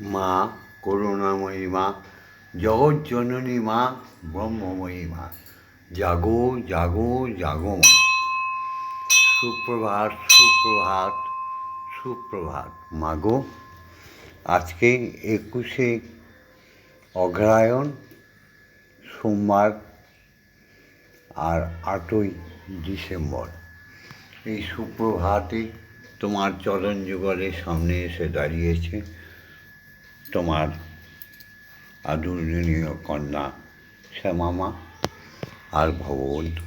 মা, করুণাময়ী মা, জগজ্জননী মা, ব্রহ্মময়ী মা। জাগো জাগো জাগো মা। সুপ্রভাত সুপ্রভাত সুপ্রভাত। মাগো, আজকে একুশে অগ্রায়ণ সোমবার আর আটই ডিসেম্বর। এই সুপ্রভাতে তোমার চরণ যুগলের সামনে এসে দাঁড়িয়েছে। তোমার আদরণীয় কন্যা শ্যামামা আর ভগবন্ত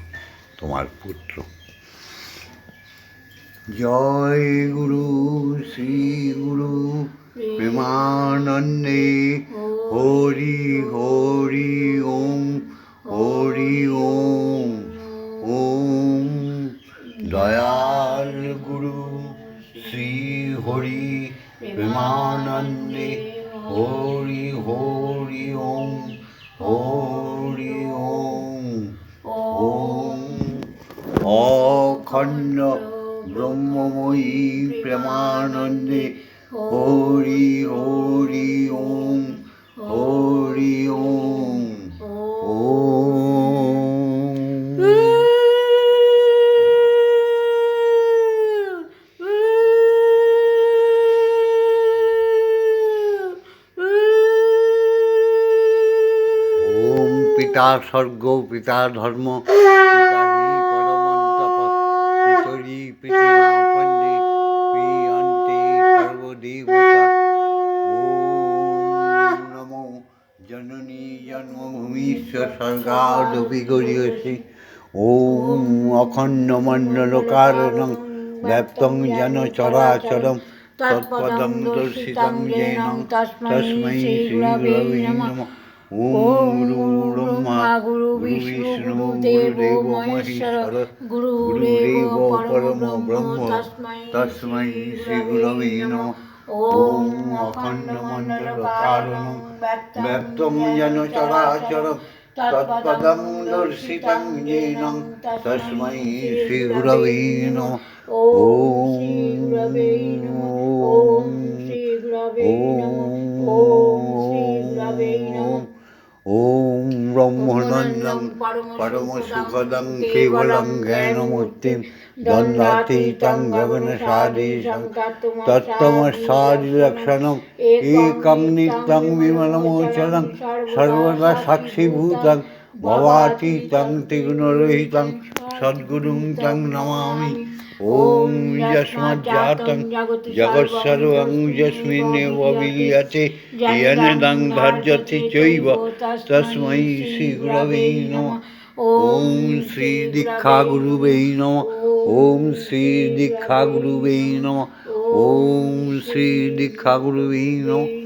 তোমার পুত্র। জয় গুরু, শ্রী গুরু, প্রেমানন্দে হরি হরি ওম হরি ওম ওম। দয়াল গুরু, শ্রী হরি, প্রেমানন্দে হরি হরি ওম হরি ওম ওম অখণ্ড ব্রহ্মময়ী প্রেমানন্দে হরি নমো জননী জন্মভূমিশ্বর স্বর্গাদপি গরিয়সি ওম অখণ্ড মণ্ডল কারণং ব্যাপ্তং যেন চরাচরম তৎপদং দর্শিতং যেন। তস্मै শ্রী নমঃ। মহেশ্বর গুরুদেব পরম ব্রহ্ম তস্मै শ্রী গুরবে নমঃ ওম অখণ্ড মণ্ডল কারণং ব্যক্তং যেন চরাচরম তৎপদং দর্শিতং যেন তস্मै শ্রী গুরবে ব্রহ্মনন্দং পরম সুখদং কেবলং জ্ঞানমূর্তিম দ্বন্দ্বাতীতং গগনসাদীশং তত্ত্বমসাদিলক্ষণম একং নিত্যং বিমলমোচनं সর্বদা সাক্ষীভূতং ভবাতীতং ত্রিগুণরহিतं সদ্গুরুং তং নমামি ॐ यस्मज्जातं जगत्सर्वं यस्मिन्नेव विलीयते येनदं भर्जति चैव तस्मै श्रीगुरवे नमः ॐ श्रीदीक्षागुरुवै नमः ॐ श्रीदीक्षागुरुवै नमः ॐ श्रीदीक्षागुरुवै नमः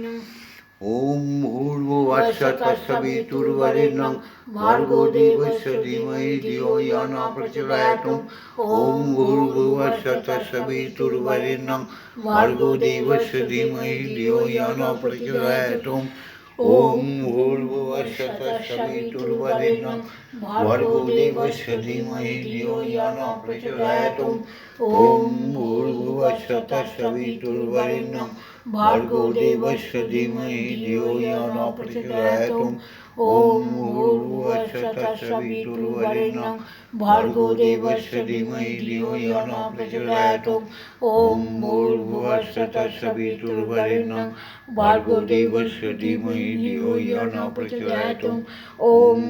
ওম ভূর্ভুবৎসবিতুর্বরেণ্যং ভার্গো দেবস্য ধীমহি ধিয়ো য় ন প্রচোদয়াতুম ওম ভূর্ভুবৎসবিতুর্বরেণ্যং ভার্গো দেবস্য ধীমহি ধিয়ো য় ন প্রচোদয়াতুম ওম ভূর্ভুবৎসবিতুর্বরেণ্যং ভার্গো দেবস্য ধীমহি ধিয়ো য় ন প্রচোদয়াতুম ওম ভূর্ভুবৎসবিতুর্বরেণ্যং धियो यो न प्रचोदयात् ॐ भूर्भुवस्य तस्य वितुर्वरेण्यं भर्गो देवस्य धीमहि धियो यो न प्रचोदयात्। ॐ तस्य देवस्य धीमहि धियो यो न प्रचोदयात्। ॐ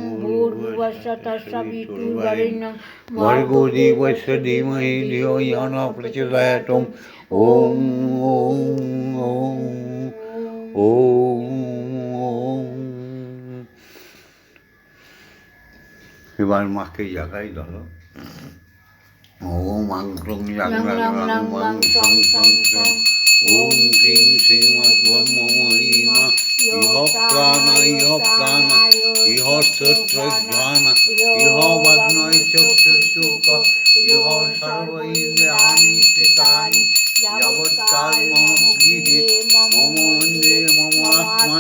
तस्य देवस्य धीमहि धियो यो न प्रचोदयात्। ॐ तस्य देवस्य धीमहि धियो यो न प्रचोदयात्। ওম ওম ওম ওম ওম এবার মাকে জাগাই ধরো। ওম আংক্রং জাগরাং সং সং সং ওম ক্রিং শ্রীমদ্ভম মহিমা। ইহ প্রাণা ইহ প্রাণা ইহ শ্রোত্রজ্ঞানা ইহ বাগ্নয় চক্ষুক ইহ সর্ব ইন্দ্রাণি যাবৎকাল মম গৃহে মম মন্দিরে মম আত্মা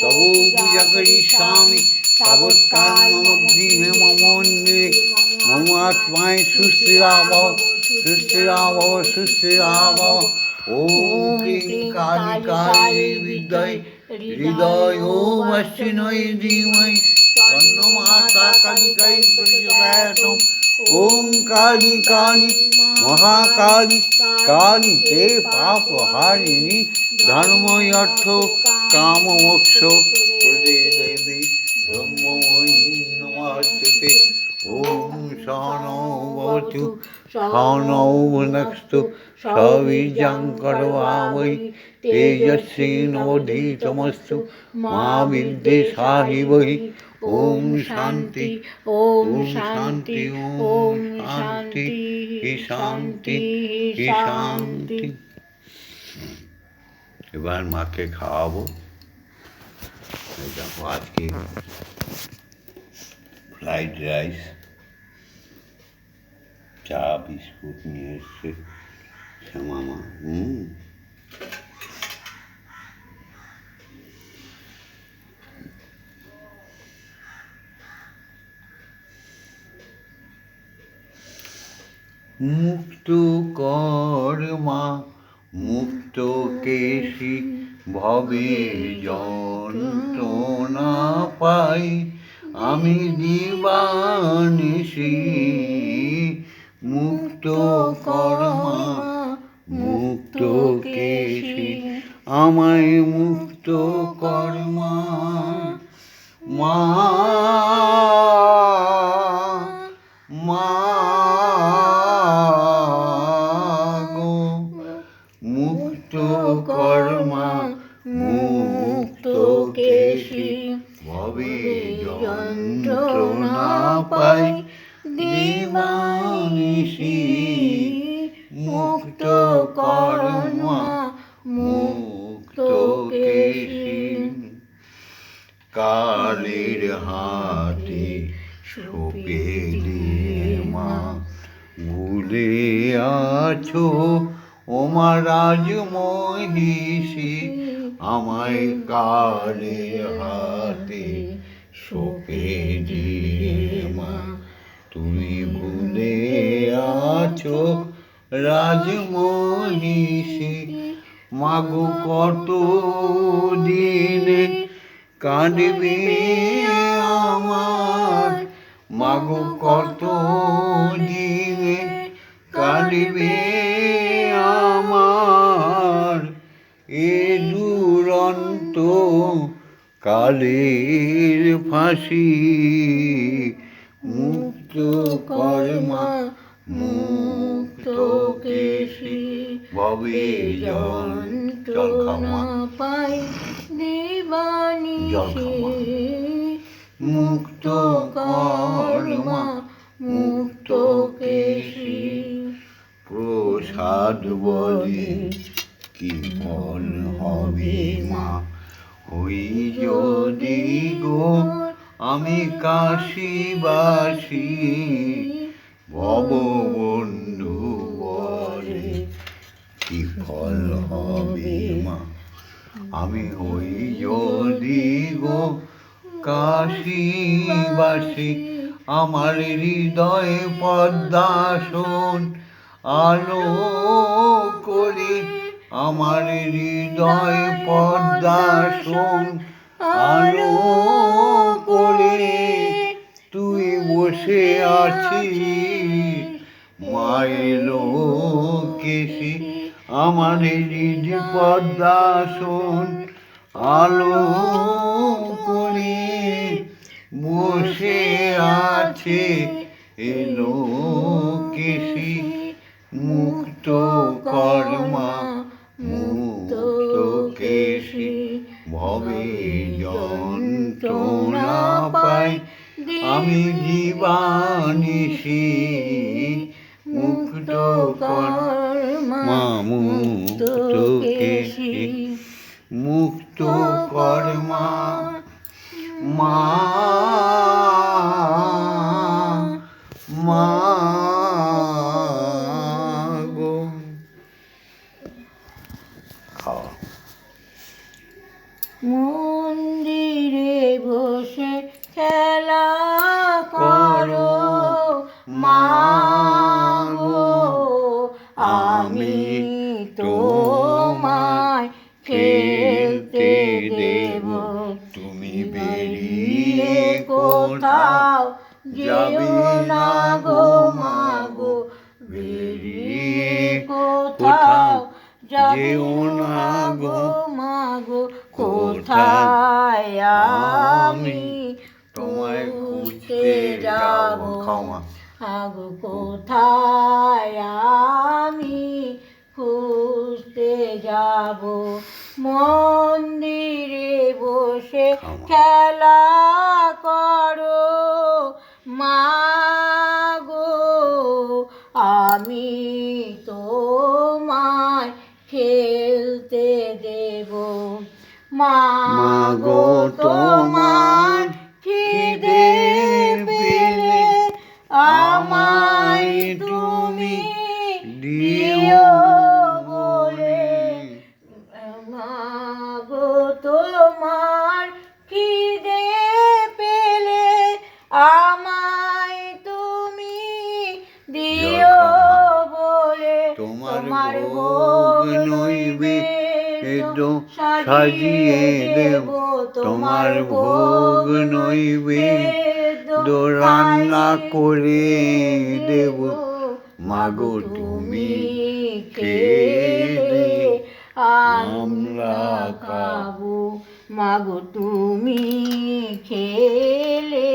তবু পূজা করিষ্যামি তাবৎকাল মম গৃহে মম মন্দিরে মম আত্মায় সুস্থিরাভব সুস্থিরাভব সুস্থিরাভব ওম ক্রিং কালী কালী বিদ্যা ধীমহি হৃদয় মশ্চিনৈ ধীমহি তন্ন মাতা কালিকাই প্রচোদয়াতম ওম কালী কালী মহাকালী কালী তে পাপ হারিণী ধর্ম অর্থ কাম মোক্ষ ব্রহ্মময়ী নমস্তুতে ওম সহনৌ ভুনক্স্তু সবীর্যং করবামৈ তেজস্বিনোধীতমস্তু মা বিদ্বেষাহি বহি ওম শান্তি ওম শান্তি শান্তি ওম ওম শান্তি শান্তি শান্তি শান্তি এবার মাকে খাওয়াবো এই দেখো আজকে ফ্রাইড রাইস চা বিস্কুট নিয়ে এসছে শ্যামামা হুম মুক্ত যন্ত্রণা পাই দিবানিসি মুক্ত কর্মা মুক্ত কালের হাতে সোপে দিয়ে মা ভুলে আছো ওমা রাজ মহিষী আমায় কালে হাতে দিয়ে মা, তুমি ভুলে আছো রাজ মহিষী মাগো কত দিনে কাঁদবে আমার। মাগো কত দিনে কাঁদবে আমার। এ দুরন্ত কালের ফাঁসি মুক্ত কর্মা মুক্ত কেশি ভবে জন পাই খাওয়া। মুক্ত কর্মা মুক্ত কেশি। প্রসাদ বলে কি ফল হবে মা? ওই যদি গো আমি কাশিবাসী ভব বন্ধু বলে কি ফল হবে মা? আমি হই যদি গো কাশিবাসী, আমার হৃদয় পদ্মাসন আলো করে। আমার হৃদয় পদ্মাসন আলো করে তুই বসে আছিস। মায়েলো কেসি আমার হৃদ শোন আলো করে বসে আছে। এলো কেসি মুক্ত কর্মা ভবে যন্ত্রণা পাই আমি জীবানিসি মুক্ত মামু মুক্ত কর্মা মা মা যেও মাগো কোথায় আমি? তোমায় খুঁজতে যাব। যাব। আগো কোথায় আমি? খুঁজতে যাব। মন্দিরে বসে খেলা মাগো তোমার খিদে পেলে আমায় তুমি দিও বলে। মাগো তোমার খিদে পেলে আমায় তুমি দিও বলে। তোমার ভোগ নৈবেদ্য সাজিয়ে দেব তোমার ভোগ নৈবেদ্য রান্না করে দেব মাগো তুমি খেলে আমরা খাব মাগো তুমি খেলে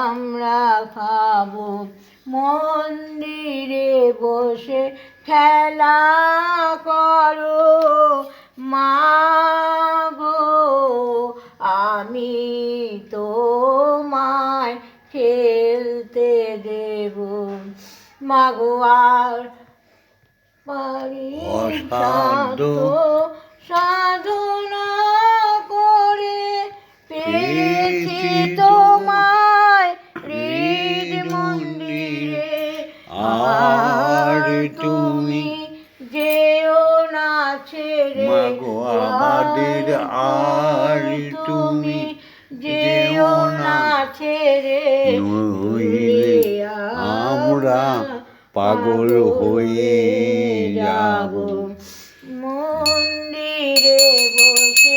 আমরা খাব মন্দিরে বসে খেলা করো। মাগো আমি তোমায় খেলতে দেব। মাগো আর পারি অসাধ্য। আর তুমি যেও না ছেড়ে নইলে আমরা পাগল হয়ে যাব। মন্দিরে বসে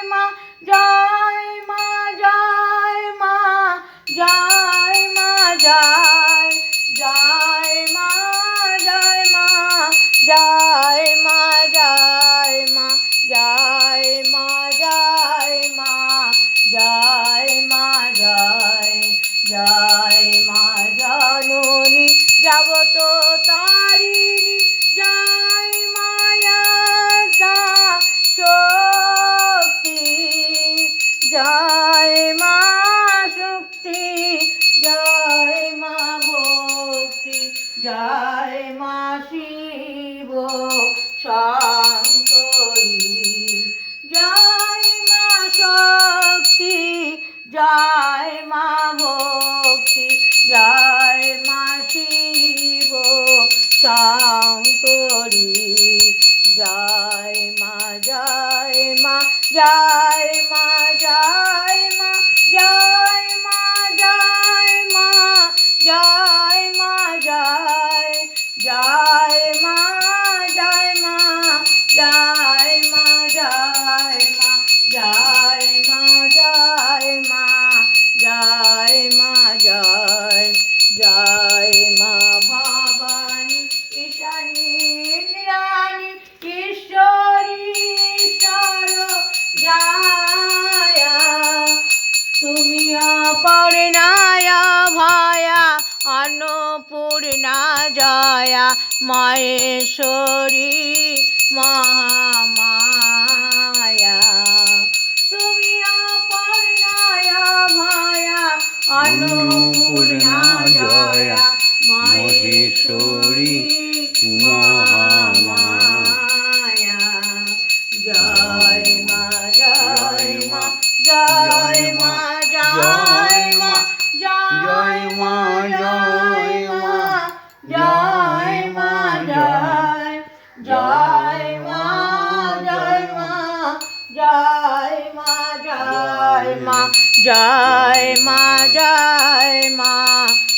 জয় মা ভক্তি জয় মা শিব শঙ্করী জয় মা জয় মা জয় মা জয় মা জয় মা জয় মা জয় মা জয় জয় মা জয় মা জয় মা জয় মা জয় মা জয় মা জয় মা জয় জয় মা ভবানী, ঈশানী কিশোরী, ঈশ্বরী ঈশ্বর যায়া তুমি অপর্ণায়া ভয়া, অন্নপূর্ণা জয়া, মহেশ্বরী মহামা। অপর্ণায়া ভয়া অন্নপূর্ণা জয়া মহেশ্বরী মহামায়া জয় মা জয় মা জয় মা জয় মা জয় মা জয় মা জয় মা জয় মা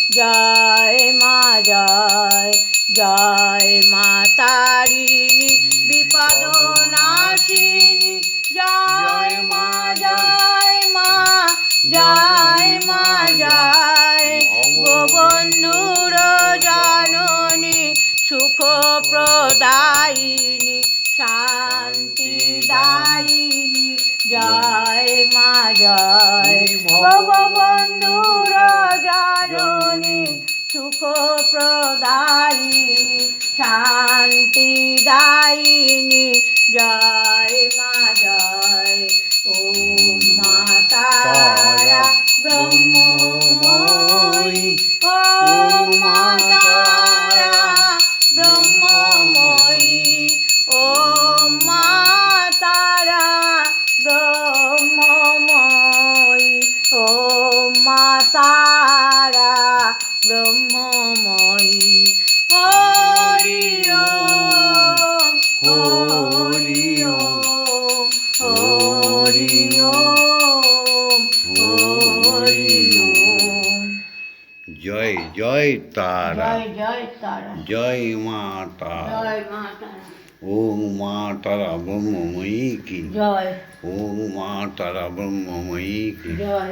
জয় মা জয় জয় মা তারিণী বিপদ নাশিনী জয় মা জয় মা জয় মা জয় গোবন্ধুর জননী সুখ প্রদায়িনী শান্তি দায়িনী জয় মা জয়। ভগবন্ধুর জননী সুখ প্রদায়িনী শান্তি দায়িনী জয় মা জয়। ও মা তারা ব্রহ্মময়ী ও মা তারা ব্রহ্মময়ী। ও মা তারা ব্রহ্মময়ী ও মা তারা ব্রহ্মময়ী। হরি ওম হরি ওম হরি ওম হরি ওম। জয় জয় তারা। জয় জয় তারা। জয় মা তারা। জয় মা তারা। ওম মা তারা ব্রহ্মময়ী কি। জয়। ওম মা তারা ব্রহ্মময়ী কি। জয়।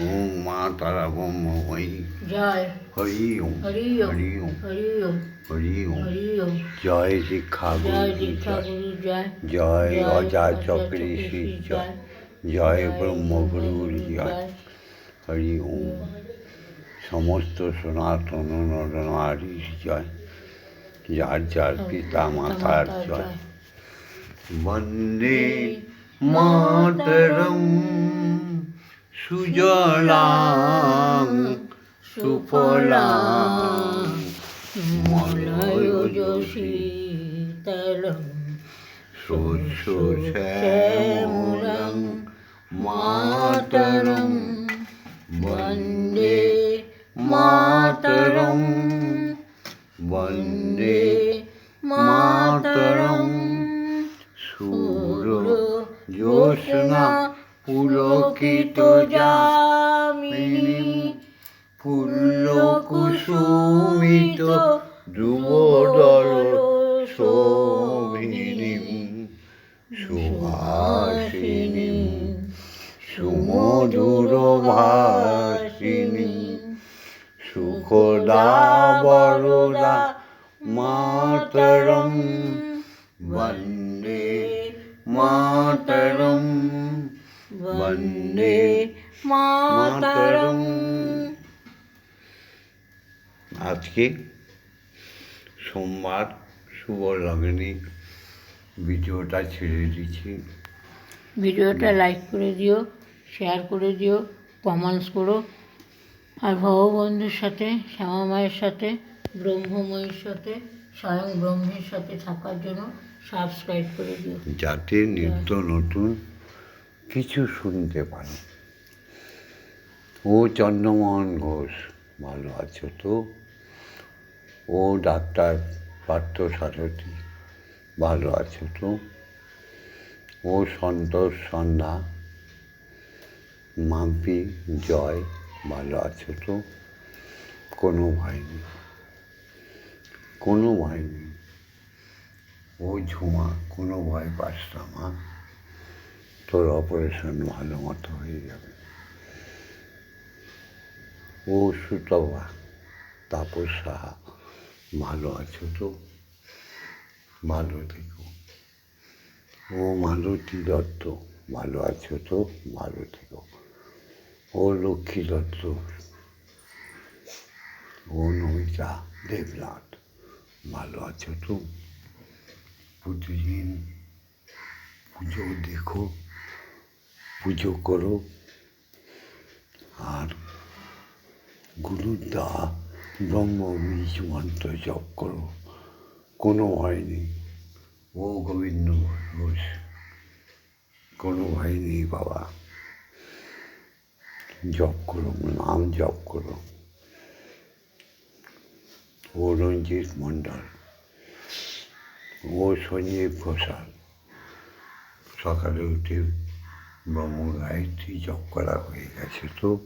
ওম মা তারা ব্রহ্মময়ী জয়। হরি ওম। হরি ওম। হরি ওম। হরি ওম। জয় শিক্ষা গুরু জয় জয়। অজা চক্রী চক্রী জয় জয় ব্রহ্মগুরুর জয়। হরি ওম। সমস্ত সনাতন নরনারীর জয়। যার যার পিতা মাতার জয় বন্দে মাতরম সুজলাং সুফলাং মলয় শীতলম শস্য শ্যামলাং মাতরম বন্দে মাতরম বন্দে মাতরম। সুর জ্যোৎস্না পুলকিত যামিনী ফুল্ল কুসুমিত যুবদল শোভিনী সুহাসিনী সুমধুর ভাসিনী সুখদা বরদা মাতরম বন্দে মাতরম বন্দে মাতরম আজকে সোমবার শুভ লগ্নে। ভিডিওটা ছেড়ে দিচ্ছি। ভিডিওটা লাইক করে দিও শেয়ার করে দিও কমেন্টস করো। আর ভগবন্ধুর সাথে শ্যামা মায়ের সাথে। ব্রহ্মময়ীর সাথে স্বয়ং ব্রহ্মের সাথে থাকার জন্য সাবস্ক্রাইব করে দিও। যাতে নিত্য নতুন কিছু শুনতে পারো। ও চন্দ্রমোহন ঘোষ ভালো আছো তো? ও ডাক্তার পার্থ সারথী ভালো আছো তো? ও সন্তোষ সন্ধ্যা মাম্পি জয় ভালো আছো তো? কোনো ভয় নেই। কোনো ভয় নেই। ও ঝুমা, কোনো ভয় পাস না মা। তোর অপারেশন ভালো মতো হয়ে যাবে। ও সুতবা তাপস সাহা ভালো আছো তো? ভালো থেকো। ও মালতী দত্ত, ভালো আছো তো? ভালো থেকো। ও লক্ষ্মী দত্ত, ও নমিতা দেবনাথ। ভালো আছো তো? প্রতিদিন পুজো দেখো, পুজো করো। আর গুরুর ব্রহ্ম ব্রহ্মবীজ মন্ত্র জপ করো। কোনো ভয় নেই ও গোবিন্দ ঘোষ, কোনো ভয় নেই বাবা। জপ করো, নাম জপ করো। ও রঞ্জিত মণ্ডল ও সঞ্জীব ঘোষাল সকালে উঠে ব্রহ্ম গায়ত্রী জপ করা হয়ে গেছে তো।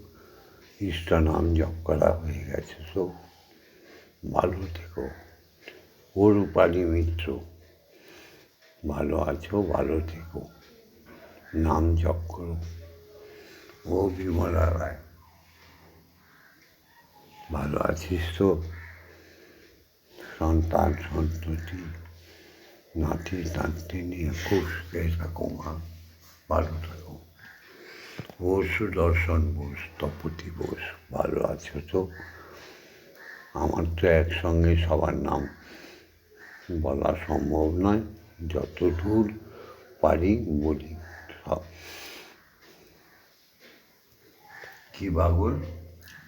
ইষ্ট নাম জপ করা হয়ে গেছে তো। ভালো থেকো। ও রূপালী মিত্র। ভালো আছো, ভালো থেকো। নাম জপ করো। ও বিমলা রায়। ভালো আছিস তো? সন্তান সন্ততি নাতি নাতি নিয়ে খুব সুখে থাকো মা ভালো থাকো। ও সুদর্শন বোস তপতি বোস ভালো আছো তো? আমার তো একসঙ্গে সবার নাম বলা সম্ভব নয়। যত দূর পারি বলি। সব। কি বাগল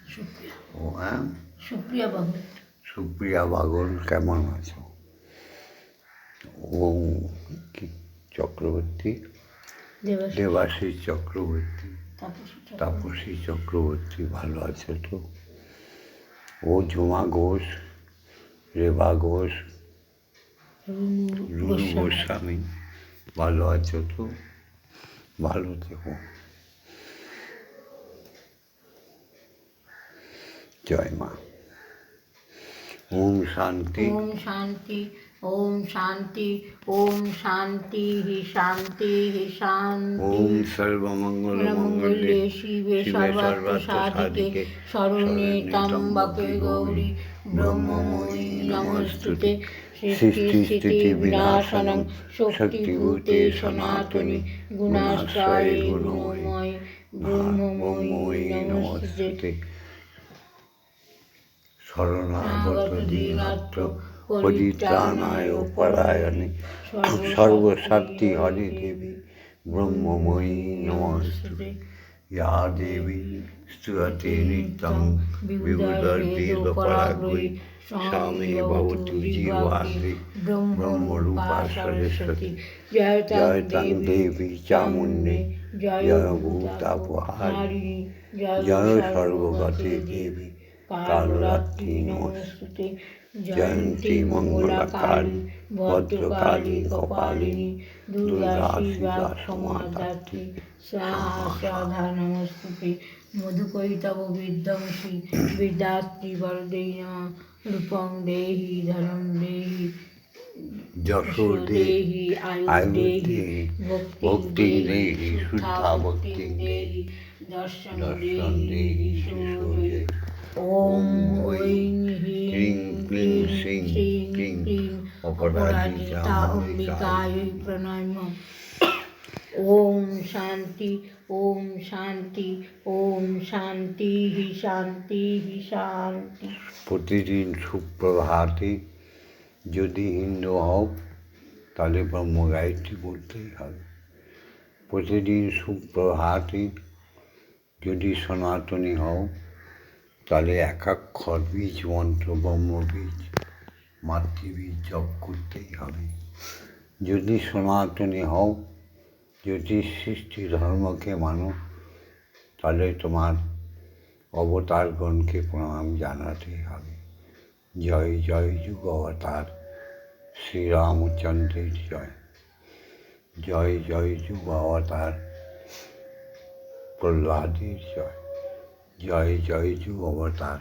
সুপ্রিয়া। ও হ্যাঁ? সুপ্রিয়া বাবু। সুপ্রিয়া বাগল কেমন আছো? ও কি চক্রবর্তী? দেবাশী চক্রবর্তী। তাপসী চক্রবর্তী। ভালো আছে তো? ও ঝুমা ঘোষ রেবা ঘোষ রুনু। গোস্বামী ভালো আছো তো? ভালো থেকো। জয় মা। ওম শান্তি। ওম শান্তি ওম শান্তি ওম শান্তি হি শান্তি হি শান্তি। ওম সর্বমঙ্গল মঙ্গলে শিবে সর্বার্থ শরণে ত্রম্বকে গৌরী ব্রহ্মময়ী নমস্তুতে। সৃষ্টি বিনাশনং শক্তিভূতে সনাতনী গুণাশ্রয়ে গুণময় ব্রহ্মময়ী নমস্তুতে। শরণাগত দীনাত্র পরিত্রাণায় পরায়ণে সর্বশক্তি হরে দেবী ব্রহ্মময়ী নমস্তুতে ইয়া দেবী স্তুয়তে নিত্যং বিবুধর্বেদ পরাগ্রী স্বামী ভবতু জীবাগ্রে ব্রহ্মরূপা সরস্বতী জয় জয় তাং তাং দেবী চামুণ্ডে জয় ভূতাপহারিণী জয় সর্বগতে দেবী কালরাত্রি নমস্তুতে জয়ন্তী মঙ্গলাকালী ভদ্রকালী কপালিনী দুর্গা শিবা সমাধাত্রী স্বাধা নমস্তুতে মধুকৈতব বিধ্বংসী বিদ্যাত্রী বরদেই রূপং দেহি ধনং দেহি যশো দেহি আয়ু আয়ু দেহি দেহি ভক্তি ভক্তি দেহি দেহি শুদ্ধা ভক্তি দেহি দর্শন দেহি সূর্যে ওম ঐং হ্রিং ক্লিং শ্রীং ক্লিং অপরাজিতা অম্বিকায় প্রণাম ওম শান্তি ওম শান্তি ওম শান্তি হি শান্তি হি শান্তি প্রতিদিন সুপ্রভাতে যদি হিন্দু হও তাহলে ব্রহ্ম গায়ত্রী বলতেই হবে। প্রতিদিন সুপ্রভাতে যদি সনাতনী হও তাহলে একাক্ষর বীজ, মন্ত্র ব্রহ্মবীজ মাতৃবীজ জপ করতেই হবে। যদি সনাতনী হও, যদি সৃষ্টি ধর্মকে মানো, তাহলে তোমার অবতারগণকে প্রণাম জানাতেই হবে। জয় জয় যুগ অবতার, শ্রীরামচন্দ্রের জয়। জয় জয় যুগ অবতার, প্রহ্লাদের জয়। জয় জয় যুগ অবতার।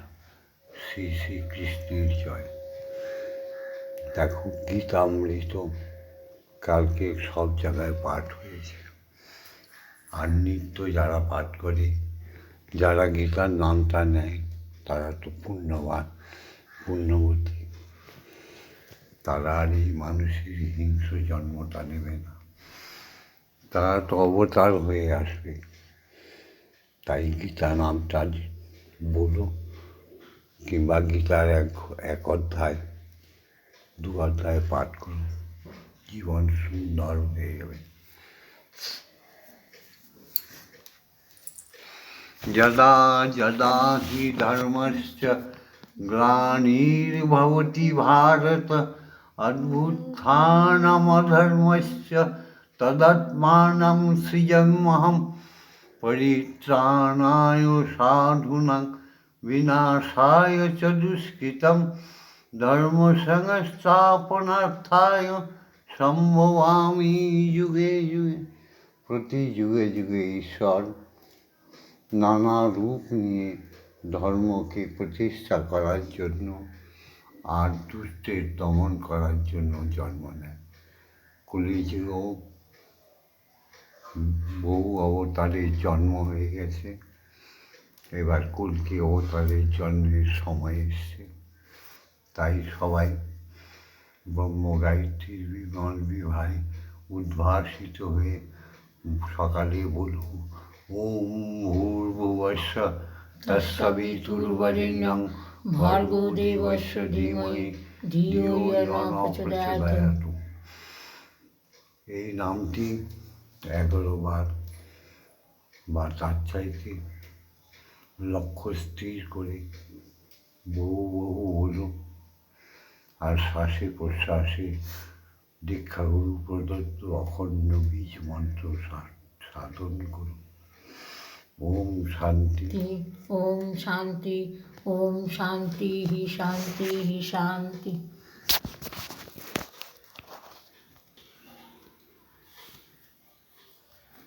শ্রী শ্রীকৃষ্ণের জয়। দেখো গীতামৃত কালকে সব জায়গায় পাঠ হয়েছে। আর নিত্য যারা পাঠ করে, যারা গীতার নামটা নেয়, তারা তো পুণ্যবান, পুণ্যবতী। তারা আর এই মানুষের হিংস্র জন্মটা নেবে না। তারা তো অবতার হয়ে আসবে। গীতা নামটা যে- বলো কিংবা গীতার এক এক অধ্যায় দু অধ্যায় পাঠ করো জীবন সুন্দর হয়ে যাবে যদা যদা হি ধর্মশ্চ গ্লানির্ভবতি ভারত অদ্ভুত্থানমধর্মশ্চ তদাত্মাनं সৃজম্যহं परित्राणाय साधूनां विनाशाय च दुष्कृतं ধর্মসংস্থাপনার্থায় সম্ভবামি যুগে যুগে প্রতি যুগে যুগে ঈশ্বর নানা রূপ নিয়ে ধর্মকে প্রতিষ্ঠা করার জন্য আর দুষ্টের দমন করার জন্য জন্ম নেয় কলিযুগেও বহু অবতারের জন্ম হয়ে গেছে। এবার কলকি অবতারের জন্মের সময় এসছে। তাই সবাই ব্রহ্ম গায়ত্রীর বিমল বিভায় উদ্ভাসিত হয়ে সকালে বলুন, ওম ভূর্ভুবস্য ভর্গো ইয়ো ন প্রচোদয়াৎ এই নামটি এগারো বার বা তার চাইতে লক্ষ্য স্থির করে বহু বহু হলো। আর শ্বাসে প্রশ্বাসে দীক্ষাগুরু প্রদত্ত অখণ্ড বীজ মন্ত্র সাধন করুন। ওম শান্তি। ওম শান্তি ওম শান্তি, হি শান্তি হি শান্তি।